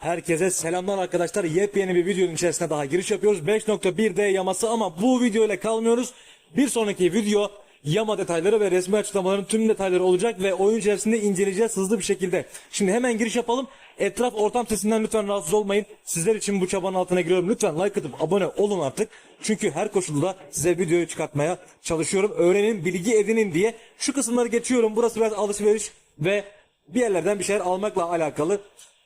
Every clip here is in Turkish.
Herkese selamlar arkadaşlar. Yepyeni bir videonun içerisine daha giriş yapıyoruz. 5.1D yaması ama bu video ile kalmıyoruz. Bir sonraki video yama detayları ve resmi açıklamaların tüm detayları olacak ve oyun içerisinde inceleyeceğiz hızlı bir şekilde. Şimdi hemen giriş yapalım. Etraf ortam sesinden lütfen rahatsız olmayın. Sizler için bu çabanın altına giriyorum. Lütfen like atıp abone olun artık. Çünkü her koşulda size videoyu çıkartmaya çalışıyorum. Öğrenin, bilgi edinin diye. Şu kısımları geçiyorum. Burası biraz alışveriş ve bir yerlerden bir şeyler almakla alakalı.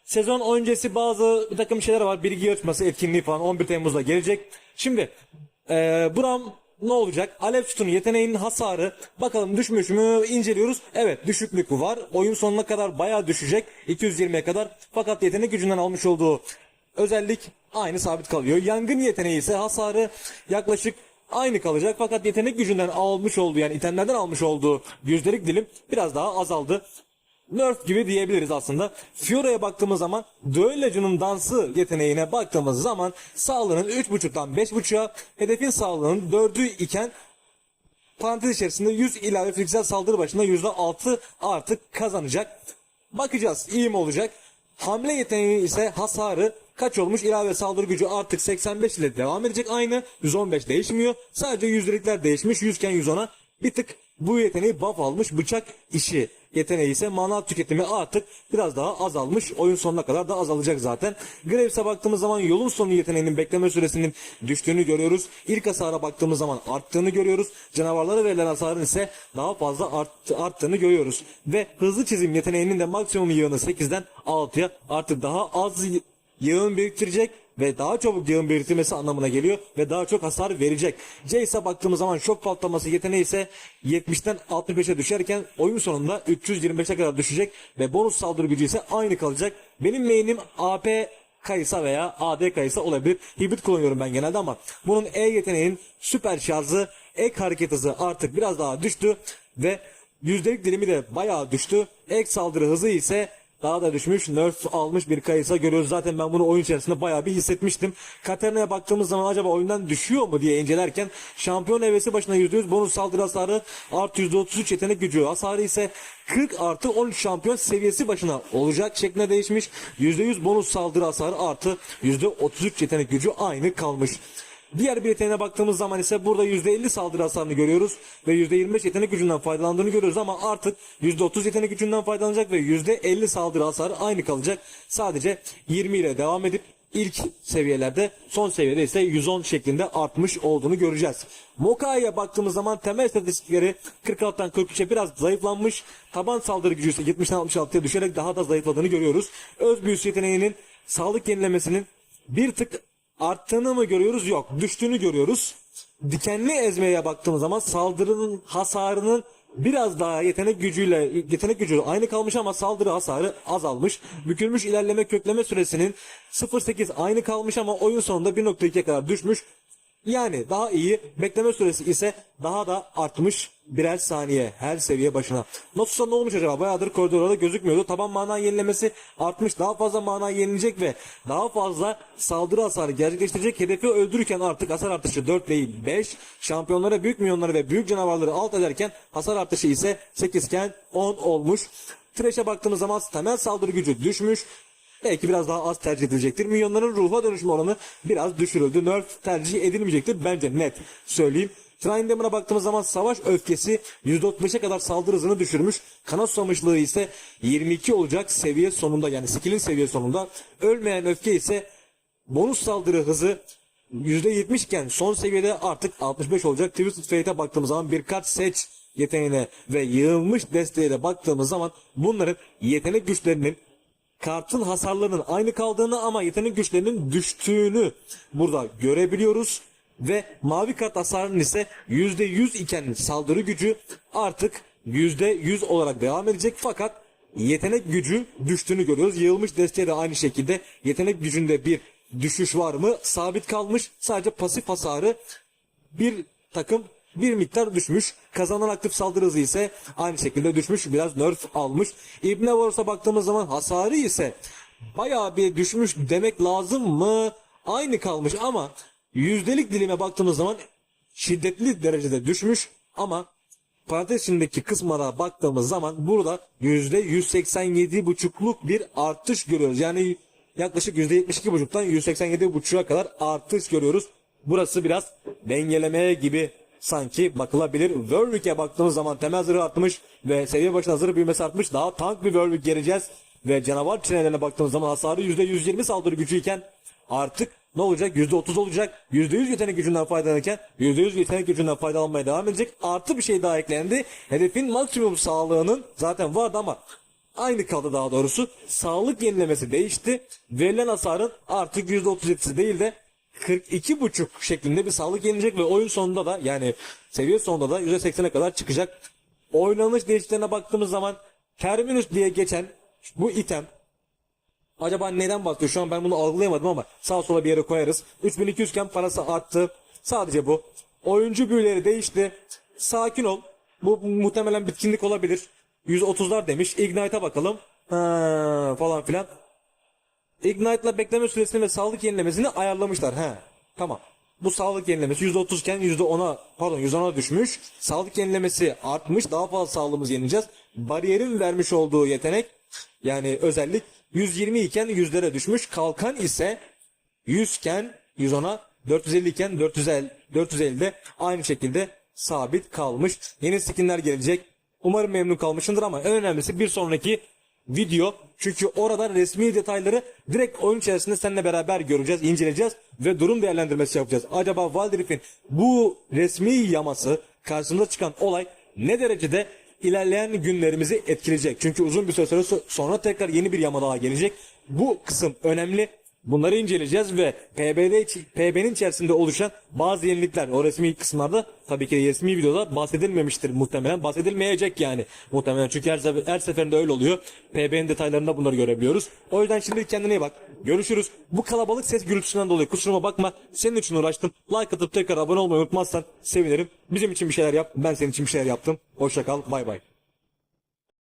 Sezon öncesi bazı bir takım şeyler var. Bilgi yarışması, etkinliği falan 11 Temmuz'da gelecek. Şimdi eee Bram ne olacak? Alev Sütun yeteneğinin hasarı bakalım düşmüş mü inceliyoruz. Evet düşüklük var. Oyun sonuna kadar bayağı düşecek. 220'ye kadar. Fakat yetenek gücünden almış olduğu özellik aynı sabit kalıyor. Yangın yeteneği ise hasarı yaklaşık aynı kalacak. Fakat yetenek gücünden almış olduğu yani itemlerden almış olduğu yüzdelik dilim biraz daha azaldı. Nerf gibi diyebiliriz aslında. Fiora'ya baktığımız zaman Düellacı'nın dansı yeteneğine baktığımız zaman sağlığının 3.5'tan 5.5'a hedefin sağlığının 4'ü iken parantez içerisinde 100 ilave fiziksel saldırı başına %6 artık kazanacak. Bakacağız iyi mi olacak? Hamle yeteneği ise hasarı kaç olmuş? İlave saldırı gücü artık 85 ile devam edecek aynı. 115 değişmiyor. Sadece yüzdelikler değişmiş. 100 iken 110'a bir tık bu yeteneği buff almış. Bıçak işi yeteneği ise mana tüketimi artık biraz daha azalmış. Oyun sonuna kadar da azalacak zaten. Graves'e baktığımız zaman yolun sonu yeteneğinin bekleme süresinin düştüğünü görüyoruz. İlk hasara baktığımız zaman arttığını görüyoruz. Canavarlara verilen hasarın ise daha fazla art, arttığını görüyoruz. Ve hızlı çizim yeteneğinin de maksimum yığını 8'den 6'ya artık daha az yığın biriktirecek ve daha çabuk yığın biriktirmesi anlamına geliyor ve daha çok hasar verecek. Jace'e baktığımız zaman şok patlaması yeteneği ise 70'ten 65'e düşerken oyun sonunda 325'e kadar düşecek ve bonus saldırı gücü ise aynı kalacak. Benim main'im AP Kayısa veya AD Kayısa olabilir. Hibrit kullanıyorum ben genelde ama bunun E yeteneğinin süper şarjı, ek hareket hızı artık biraz daha düştü ve yüzdelik dilimi de bayağı düştü. Ek saldırı hızı ise daha da düşmüş. Nerf almış bir kayısa görüyoruz. Zaten ben bunu oyun içerisinde bayağı bir hissetmiştim. Katerina'ya baktığımız zaman acaba oyundan düşüyor mu diye incelerken şampiyon evesi başına %100 bonus saldırı hasarı artı %33 yetenek gücü hasarı ise 40 artı 13 şampiyon seviyesi başına olacak şeklinde değişmiş. %100 bonus saldırı hasarı artı %33 yetenek gücü aynı kalmış. Diğer bir baktığımız zaman ise burada %50 saldırı hasarını görüyoruz ve %25 yetenek gücünden faydalandığını görüyoruz ama artık %30 yetenek gücünden faydalanacak ve %50 saldırı hasarı aynı kalacak. Sadece 20 ile devam edip ilk seviyelerde son seviyede ise 110 şeklinde artmış olduğunu göreceğiz. Mokai'ye baktığımız zaman temel istatistikleri 46'dan 43'e biraz zayıflanmış. Taban saldırı gücü ise 70'den 66'ya düşerek daha da zayıfladığını görüyoruz. Öz büyüsü yeteneğinin sağlık yenilemesinin bir tık arttığını mı görüyoruz? Yok. Düştüğünü görüyoruz. Dikenli ezmeye baktığımız zaman saldırının hasarının biraz daha yetenek gücüyle yetenek gücü aynı kalmış ama saldırı hasarı azalmış. Bükülmüş ilerleme kökleme süresinin 0.8 aynı kalmış ama oyun sonunda 1.2'ye kadar düşmüş. Yani daha iyi. Bekleme süresi ise daha da artmış birer saniye her seviye başına. Notus'a ne olmuş acaba? Bayağıdır koridorda gözükmüyordu. Taban mana yenilemesi artmış. Daha fazla mana yenilecek ve daha fazla saldırı hasarı gerçekleştirecek. Hedefi öldürürken artık hasar artışı 4 değil 5. Şampiyonlara, büyük minyonları ve büyük canavarları alt ederken hasar artışı ise 8 iken 10 olmuş. Thresh'e baktığımız zaman temel saldırı gücü düşmüş. Belki biraz daha az tercih edilecektir. Minyonların ruha dönüşme oranı biraz düşürüldü. Nerf tercih edilmeyecektir. Bence net söyleyeyim. Trine Demon'a baktığımız zaman savaş öfkesi %35'e kadar saldırı hızını düşürmüş. Kanat susamışlığı ise 22 olacak seviye sonunda yani skill'in seviye sonunda. Ölmeyen öfke ise bonus saldırı hızı %70 iken son seviyede artık 65 olacak. Twisted Fate'e baktığımız zaman birkaç seç yeteneğine ve yığılmış desteğe de baktığımız zaman bunların yetenek güçlerinin kartın hasarlarının aynı kaldığını ama yetenek güçlerinin düştüğünü burada görebiliyoruz. Ve mavi kart hasarının ise %100 iken saldırı gücü artık %100 olarak devam edecek fakat yetenek gücü düştüğünü görüyoruz. Yığılmış desteğe de aynı şekilde yetenek gücünde bir düşüş var mı? Sabit kalmış. Sadece pasif hasarı bir takım bir miktar düşmüş. Kazanan aktif saldırı hızı ise aynı şekilde düşmüş. Biraz nerf almış. İbne Wars'a baktığımız zaman hasarı ise bayağı bir düşmüş demek lazım mı? Aynı kalmış ama yüzdelik dilime baktığımız zaman şiddetli derecede düşmüş ama parantez içindeki kısmına baktığımız zaman burada yüzde 187,5'luk bir artış görüyoruz. Yani yaklaşık %72,5'tan %87,5'a kadar artış görüyoruz. Burası biraz dengelemeye gibi sanki bakılabilir. Warwick'e baktığımız zaman temel zırhı artmış ve seviye başına zırh büyümesi artmış. Daha tank bir Warwick geleceğiz. Ve canavar çenelerine baktığımız zaman hasarı %120 saldırı gücü iken artık ne olacak? %30 olacak. %100 yetenek gücünden faydalanırken %100 yetenek gücünden faydalanmaya devam edecek. Artı bir şey daha eklendi. Hedefin maksimum sağlığının zaten vardı ama aynı kaldı daha doğrusu. Sağlık yenilemesi değişti. Verilen hasarın artık %37'si değil de 42.5 şeklinde bir sağlık yenilecek ve oyun sonunda da yani seviye sonunda da %80'e kadar çıkacak. Oynanış değişikliklerine baktığımız zaman Terminus diye geçen bu item Acaba neden bahsediyor? Şu an ben bunu algılayamadım ama sağ sola bir yere koyarız. 3200 iken parası arttı. Sadece bu. Oyuncu büyüleri değişti. Sakin ol. Bu muhtemelen bitkinlik olabilir. 130'lar demiş. Ignite'a bakalım. Ha, falan filan. Ignite'la bekleme süresini ve sağlık yenilemesini ayarlamışlar. He. Tamam. Bu sağlık yenilemesi %30 iken %10'a pardon %10'a düşmüş. Sağlık yenilemesi artmış. Daha fazla sağlığımız yenileceğiz. Bariyerin vermiş olduğu yetenek yani özellik 120 iken yüzlere düşmüş. Kalkan ise 100 iken 110'a 450 iken 450 450'de aynı şekilde sabit kalmış. Yeni skinler gelecek. Umarım memnun kalmışsındır ama en önemlisi bir sonraki video. Çünkü orada resmi detayları direkt oyun içerisinde seninle beraber göreceğiz, inceleyeceğiz ve durum değerlendirmesi yapacağız. Acaba Wildrift'in bu resmi yaması karşımıza çıkan olay ne derecede ilerleyen günlerimizi etkileyecek. Çünkü uzun bir süre sonra tekrar yeni bir yama daha gelecek. Bu kısım önemli. Bunları inceleyeceğiz ve PB'de PB'nin içerisinde oluşan bazı yenilikler o resmi kısımlarda tabii ki resmi videoda bahsedilmemiştir muhtemelen. Bahsedilmeyecek yani muhtemelen. Çünkü her, her seferinde öyle oluyor. PB'nin detaylarında bunları görebiliyoruz. O yüzden şimdi kendine iyi bak. Görüşürüz. Bu kalabalık ses gürültüsünden dolayı kusuruma bakma. Senin için uğraştım. Like atıp tekrar abone olmayı unutmazsan sevinirim. Bizim için bir şeyler yap. Ben senin için bir şeyler yaptım. Hoşça kal. Bay bay.